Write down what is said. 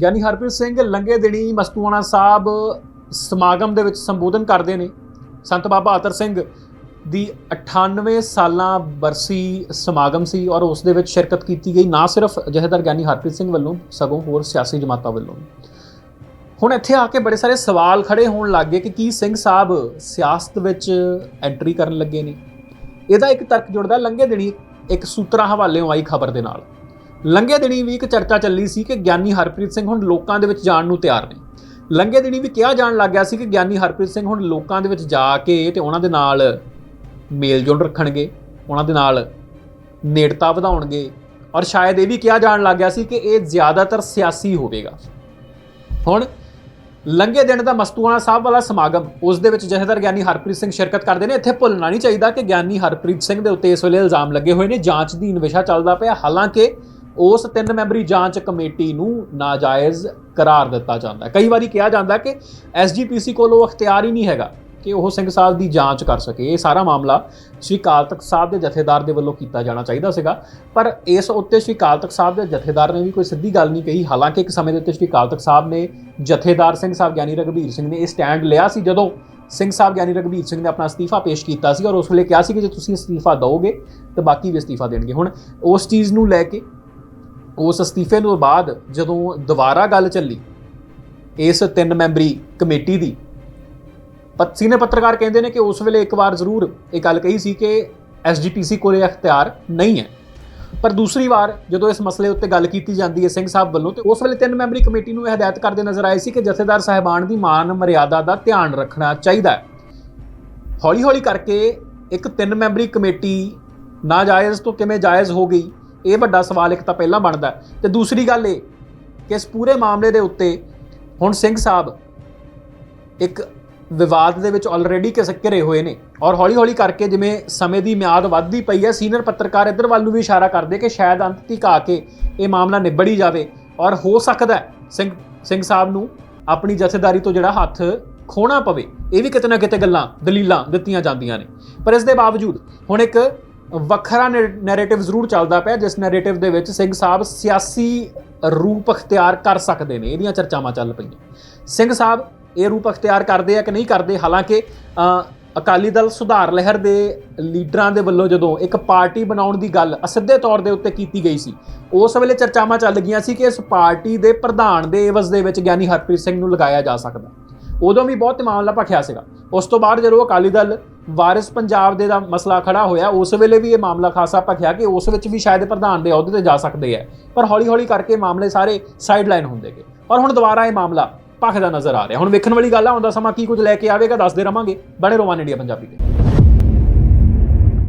ਗਿਆਨੀ ਹਰਪ੍ਰੀਤ ਸਿੰਘ ਲੰਗੇ ਦਿਨੀ ਮਸਤੂਆਣਾ ਸਾਹਿਬ ਸਮਾਗਮ ਦੇ ਵਿੱਚ ਸੰਬੋਧਨ ਕਰਦੇ ਨੇ। ਸੰਤ ਬਾਬਾ ਆਤਰ ਸਿੰਘ ਦੀ 98 ਸਾਲਾਂ ਬਰਸੀ ਸਮਾਗਮ ਸੀ ਔਰ ਉਸ ਦੇ ਵਿੱਚ ਸ਼ਿਰਕਤ ਕੀਤੀ ਗਈ, ਨਾ ਸਿਰਫ ਜਥੇਦਾਰ ਗਿਆਨੀ ਹਰਪ੍ਰੀਤ ਸਿੰਘ ਵੱਲੋਂ, ਸਗੋਂ ਹੋਰ ਸਿਆਸੀ ਜਮਾਤਾਂ ਵੱਲੋਂ। ਹੁਣ ਇੱਥੇ ਆ ਕੇ ਬੜੇ ਸਾਰੇ ਸਵਾਲ ਖੜੇ ਹੋਣ ਲੱਗ ਗਏ ਕਿ ਕੀ ਸਿੰਘ ਸਾਹਿਬ ਸਿਆਸਤ ਵਿੱਚ ਐਂਟਰੀ ਕਰਨ ਲੱਗੇ ਨੇ। ਇਹਦਾ ਇੱਕ ਤਰਕ ਜੁੜਦਾ, ਲੰਘੇ ਦਿਨੀ ਇੱਕ ਸੂਤਰਾਂ ਹਵਾਲਿਓਂ ਆਈ ਖਬਰ ਦੇ ਨਾਲ। ਲੰਘੇ ਦਿਨੀ ਵੀ ਇੱਕ ਚਰਚਾ ਚੱਲੀ ਸੀ ਕਿ ਗਿਆਨੀ ਹਰਪ੍ਰੀਤ ਸਿੰਘ ਹੁਣ ਲੋਕਾਂ ਦੇ ਵਿੱਚ ਜਾਣ ਨੂੰ ਤਿਆਰ ਨੇ। ਲੰਘੇ ਦਿਨੀ ਵੀ ਕਿਹਾ ਜਾਣ ਲੱਗ ਗਿਆ ਸੀ ਕਿ ਗਿਆਨੀ ਹਰਪ੍ਰੀਤ ਸਿੰਘ ਹੁਣ ਲੋਕਾਂ ਦੇ ਵਿੱਚ ਜਾ ਕੇ ਤੇ ਉਹਨਾਂ ਦੇ ਨਾਲ ਮੇਲ ਜੋਲ ਰੱਖਣਗੇ, ਉਹਨਾਂ ਦੇ ਨਾਲ ਨੇੜਤਾ ਵਧਾਉਣਗੇ ਔਰ ਸ਼ਾਇਦ ਇਹ ਵੀ ਕਿਹਾ ਜਾਣ ਲੱਗ ਗਿਆ ਸੀ ਕਿ ਇਹ ਜ਼ਿਆਦਾਤਰ ਸਿਆਸੀ ਹੋਵੇਗਾ। ਹੁਣ ਲੰਘੇ ਦਿਨ ਦਾ ਮਸਤੂਆਣਾ ਸਾਹਿਬ ਵਾਲਾ ਸਮਾਗਮ, ਉਸ ਦੇ ਵਿੱਚ ਜਥੇਦਾਰ ਗਿਆਨੀ ਹਰਪ੍ਰੀਤ ਸਿੰਘ ਸ਼ਿਰਕਤ ਕਰਦੇ ਨੇ। ਇੱਥੇ ਭੁੱਲਣਾ ਨਹੀਂ ਚਾਹੀਦਾ ਕਿ ਗਿਆਨੀ ਹਰਪ੍ਰੀਤ ਸਿੰਘ ਦੇ ਉੱਤੇ ਇਸ ਵੇਲੇ ਇਲਜ਼ਾਮ ਲੱਗੇ ਹੋਏ ਨੇ, ਜਾਂਚ ਦੀ ਵਿਸ਼ਾ ਚੱਲਦਾ ਪਿਆ। ਹਾਲਾਂਕਿ ਉਸ ਤਿੰਨ ਮੈਂਬਰੀ ਜਾਂਚ ਕਮੇਟੀ ਨੂੰ ਨਾਜਾਇਜ਼ ਕਰਾਰ ਦਿੱਤਾ ਜਾਂਦਾ ਹੈ। ਕਈ ਵਾਰੀ ਕਿਹਾ ਜਾਂਦਾ ਕਿ ਐਸਜੀਪੀਸੀ ਕੋਲ ਉਹ ਅਖਤਿਆਰ ਹੀ ਨਹੀਂ ਹੈਗਾ ਕਿ ਉਹ ਸਿੰਘ ਸਾਹਿਬ ਦੀ ਜਾਂਚ ਕਰ ਸਕੇ। ਇਹ ਸਾਰਾ ਮਾਮਲਾ ਸ਼੍ਰੀ ਕਾਲ ਤਖਤ ਸਾਹਿਬ ਦੇ ਜਥੇਦਾਰ ਦੇ ਵੱਲੋਂ ਕੀਤਾ ਜਾਣਾ ਚਾਹੀਦਾ ਸੀਗਾ। ਪਰ ਇਸ ਉੱਤੇ ਸ਼੍ਰੀ ਕਾਲ ਤਖਤ ਸਾਹਿਬ ਦੇ ਜਥੇਦਾਰ ਨੇ ਵੀ ਕੋਈ ਸਿੱਧੀ ਗੱਲ ਨਹੀਂ ਕਹੀ। ਹਾਲਾਂਕਿ ਇੱਕ ਸਮੇਂ ਦੇ ਉੱਤੇ ਸ਼੍ਰੀ ਕਾਲ ਤਖਤ ਸਾਹਿਬ ਨੇ ਜਥੇਦਾਰ ਸਿੰਘ ਸਾਹਿਬ ਗਿਆਨੀ ਰਘਬੀਰ ਸਿੰਘ ਨੇ ਇਹ ਸਟੈਂਡ ਲਿਆ ਸੀ। ਜਦੋਂ ਸਿੰਘ ਸਾਹਿਬ ਗਿਆਨੀ ਰਘਬੀਰ ਸਿੰਘ ਨੇ ਆਪਣਾ ਅਸਤੀਫਾ ਪੇਸ਼ ਕੀਤਾ ਸੀ ਔਰ ਉਸ ਵੇਲੇ ਕਿਹਾ ਸੀ ਕਿ ਜੇ ਤੁਸੀਂ ਅਸਤੀਫਾ ਦਿਓਗੇ ਤਾਂ ਬਾਕੀ ਵੀ ਅਸਤੀਫਾ ਦੇਣਗੇ। ਹੁਣ ਉਸ ਚੀਜ਼ ਨੂੰ ਲੈ ਕੇ ਉਸ ਅਸਤੀਫੇ ਤੋਂ ਬਾਅਦ ਜਦੋਂ ਦੁਬਾਰਾ ਗੱਲ ਚੱਲੀ, ਇਸ ਤਿੰਨ ਮੈਂਬਰੀ ਕਮੇਟੀ ਦੀ ਪਤ ਸੀਨੀਅਰ ਪੱਤਰਕਾਰ ਕਹਿੰਦੇ ਨੇ ਕਿ ਉਸ ਵੇਲੇ ਇੱਕ ਵਾਰ ਜ਼ਰੂਰ ਇਹ ਗੱਲ ਕਹੀ ਸੀ ਕਿ ਐਸਜੀਪੀਸੀ ਕੋਲ ਅਖਤਿਆਰ ਨਹੀਂ ਹੈ। ਪਰ ਦੂਸਰੀ ਵਾਰ ਜਦੋਂ ਇਸ ਮਸਲੇ ਉੱਤੇ ਗੱਲ ਕੀਤੀ ਜਾਂਦੀ ਹੈ ਸਿੰਘ ਸਾਹਿਬ ਵੱਲੋਂ, ਤੇ ਉਸ ਵੇਲੇ ਤਿੰਨ ਮੈਂਬਰੀ ਕਮੇਟੀ ਨੂੰ ਇਹ ਹਦਾਇਤ ਕਰਦੇ ਨਜ਼ਰ ਆਏ ਸੀ ਕਿ ਜਥੇਦਾਰ ਸਾਹਿਬਾਨ ਦੀ ਮਾਨ ਮਰਿਆਦਾ ਦਾ ਧਿਆਨ ਰੱਖਣਾ ਚਾਹੀਦਾ ਹੈ। ਹੌਲੀ-ਹੌਲੀ ਕਰਕੇ ਇੱਕ ਤਿੰਨ ਮੈਂਬਰੀ ਕਮੇਟੀ ਨਾਜਾਇਜ਼ ਤੋਂ ਕਿਵੇਂ ਜਾਇਜ਼ ਹੋ ਗਈ ਇਹ ਵੱਡਾ ਸਵਾਲ ਇੱਕ ਤਾਂ ਪਹਿਲਾਂ ਬਣਦਾ ਹੈ। ਤੇ ਦੂਸਰੀ ਗੱਲ ਇਹ ਕਿ ਇਸ ਪੂਰੇ ਮਾਮਲੇ ਦੇ ਉੱਤੇ ਹੁਣ ਸਿੰਘ ਸਾਹਿਬ ਇੱਕ ਵਿਵਾਦ ਦੇ ਵਿੱਚ ਆਲਰੇਡੀ ਕਿਸ ਘਿਰੇ ਹੋਏ ਨੇ ਔਰ ਹੌਲੀ-ਹੌਲੀ ਕਰਕੇ ਜਿਵੇਂ ਸਮੇਂ ਦੀ ਮਿਆਦ ਵੱਧਦੀ ਪਈ ਹੈ, ਸੀਨੀਅਰ ਪੱਤਰਕਾਰ ਇੱਧਰ ਵੱਲ ਨੂੰ ਵੀ ਇਸ਼ਾਰਾ ਕਰਦੇ ਕਿ ਸ਼ਾਇਦ ਅੰਤ ਤੱਕ ਆ ਕੇ ਇਹ ਮਾਮਲਾ ਨਿਬੜ ਹੀ ਜਾਵੇ ਔਰ ਹੋ ਸਕਦਾ ਸਿੰਘ ਸਿੰਘ ਸਾਹਿਬ ਨੂੰ ਆਪਣੀ ਜਥੇਦਾਰੀ ਤੋਂ ਜਿਹੜਾ ਹੱਥ ਖੋਣਾ ਪਵੇ ਇਹ ਵੀ ਕਿਤੇ ਨਾ ਕਿਤੇ ਗੱਲਾਂ, ਦਲੀਲਾਂ ਦਿੱਤੀਆਂ ਜਾਂਦੀਆਂ ਨੇ ਪਰ ਇਸ ਦੇ ਬਾਵਜੂਦ ਹੁਣ ਇੱਕ ਵੱਖਰਾ ਨੈਰੇਟਿਵ ਜ਼ਰੂਰ ਚੱਲਦਾ ਪਿਆ, ਜਿਸ ਨੈਰੇਟਿਵ ਦੇ ਵਿੱਚ ਸਿੰਘ ਸਾਹਿਬ ਸਿਆਸੀ ਰੂਪ ਅਖਤਿਆਰ ਕਰ ਸਕਦੇ ਨੇ, ਇਹਦੀਆਂ ਚਰਚਾਵਾਂ ਚੱਲ ਪਈਆਂ। ਸਿੰਘ ਸਾਹਿਬ ਇਹ ਰੂਪ ਅਖਤਿਆਰ ਕਰਦੇ ਆ ਕਿ ਨਹੀਂ ਕਰਦੇ? ਹਾਲਾਂਕਿ ਅਕਾਲੀ ਦਲ ਸੁਧਾਰ ਲਹਿਰ ਦੇ ਲੀਡਰਾਂ ਦੇ ਵੱਲੋਂ ਜਦੋਂ ਇੱਕ ਪਾਰਟੀ ਬਣਾਉਣ ਦੀ ਗੱਲ ਅਸਿੱਧੇ ਤੌਰ ਦੇ ਉੱਤੇ ਕੀਤੀ ਗਈ ਸੀ, ਉਸ ਵੇਲੇ ਚਰਚਾਵਾਂ ਚੱਲ ਗਈਆਂ ਸੀ ਕਿ ਇਸ ਪਾਰਟੀ ਦੇ ਪ੍ਰਧਾਨ ਦੇ ਇਵਜ਼ ਦੇ ਵਿੱਚ ਗਿਆਨੀ ਹਰਪ੍ਰੀਤ ਸਿੰਘ ਨੂੰ ਲਗਾਇਆ ਜਾ ਸਕਦਾ। ਉਦੋਂ ਵੀ ਬਹੁਤ ਮਾਮਲਾ ਭਖਿਆ ਸੀਗਾ। ਉਸ ਤੋਂ ਬਾਅਦ ਜਦੋਂ ਅਕਾਲੀ ਦਲ ਵਾਰਿਸ ਪੰਜਾਬ ਦੇ ਦਾ ਮਸਲਾ ਖੜਾ ਹੋਇਆ, ਉਸ ਵੇਲੇ ਵੀ ਇਹ ਮਾਮਲਾ ਖਾਸਾ ਭਖਿਆ ਕਿ ਉਸ ਵਿੱਚ ਵੀ ਸ਼ਾਇਦ ਪ੍ਰਧਾਨ ਦੇ ਅਹੁਦੇ ਤੇ ਜਾ ਸਕਦੇ ਆ। ਪਰ ਹੌਲੀ-ਹੌਲੀ ਕਰਕੇ ਮਾਮਲੇ ਸਾਰੇ ਸਾਈਡਲਾਈਨ ਹੁੰਦੇ ਗਏ। ਔਰ ਹੁਣ ਦੁਬਾਰਾ ਇਹ ਮਾਮਲਾ ਭਖਦਾ ਨਜ਼ਰ ਆ ਰਿਹਾ। ਹੁਣ ਵੇਖਣ ਵਾਲੀ ਗੱਲ ਆ ਆਉਂਦਾ ਸਮਾਂ ਕੀ ਕੁਝ ਲੈ ਕੇ ਆਵੇਗਾ, ਦੱਸਦੇ ਰਵਾਂਗੇ। ਬਣੇ ਰੋਵਾਨ ਇੰਡੀਆ ਪੰਜਾਬੀ ਦੇ